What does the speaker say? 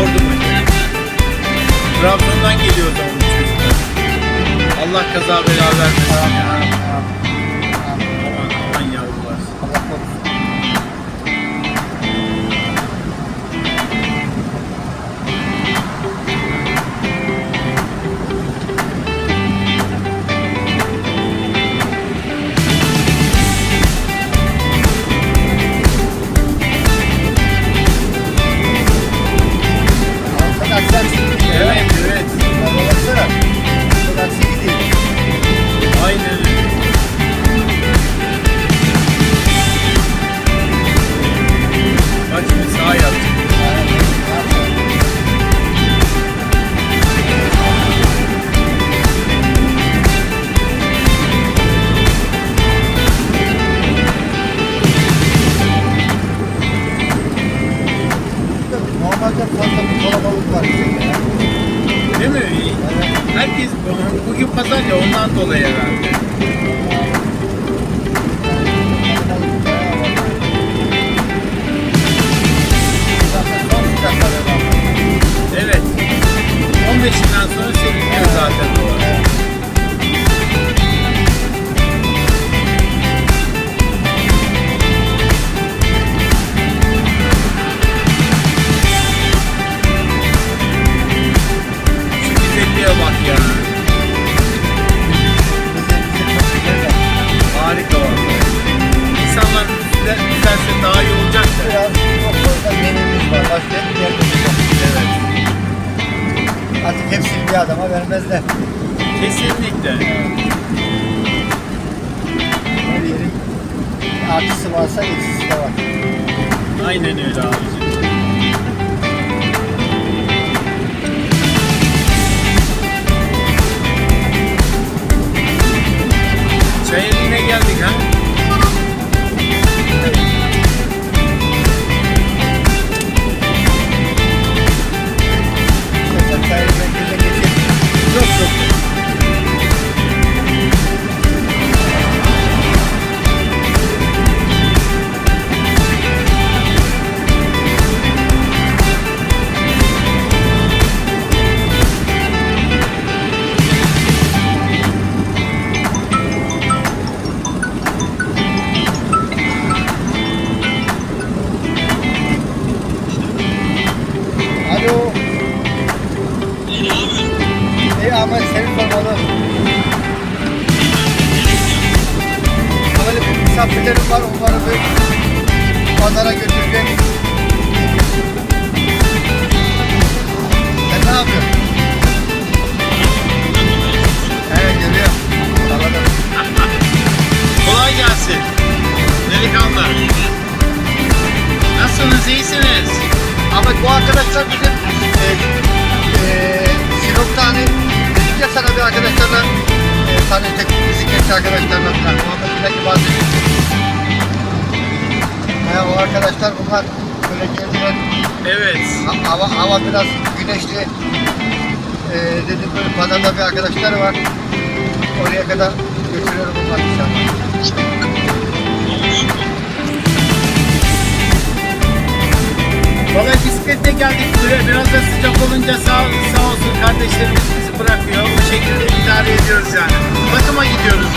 sordum. Trabzon'dan geliyordu onun çocuklar. Allah kaza bela vermesin ya. Değil mi? Herkes bugün pazar ya ondan dolayı herhalde. Evet. 15'inden sonra seriliyor zaten adama vermezler. Kesinlikle. Her yerin artısı varsa eksisi de var. Aynen öyle abicim. Böyle misafirlerim var. Onları bir pazara götüreceğim. Sen ne yapıyorsun? Evet. Anladım. Kolay gelsin. Delikanlı. Nasılsınız? iyisiniz? Ahmet bu arkadaşlar bizim e, e, Sinop'ta hani dedik ya sana bir arkadaşlarla e, tanıştık bisikletçi arkadaşlarla falan. Ya o arkadaşlar bunlar böyle geldiler. Evet. Ha- Hava, hava biraz güneşli. E, dedim böyle pazarda bir arkadaşlar var. Oraya kadar götürüyorum bunlar inşallah. Valla bisikletle geldik buraya. Biraz da sıcak olunca sağ, sağ olsun kardeşlerimiz bizi bırakıyor. Bu şekilde idare ediyoruz yani. Bakıma gidiyoruz.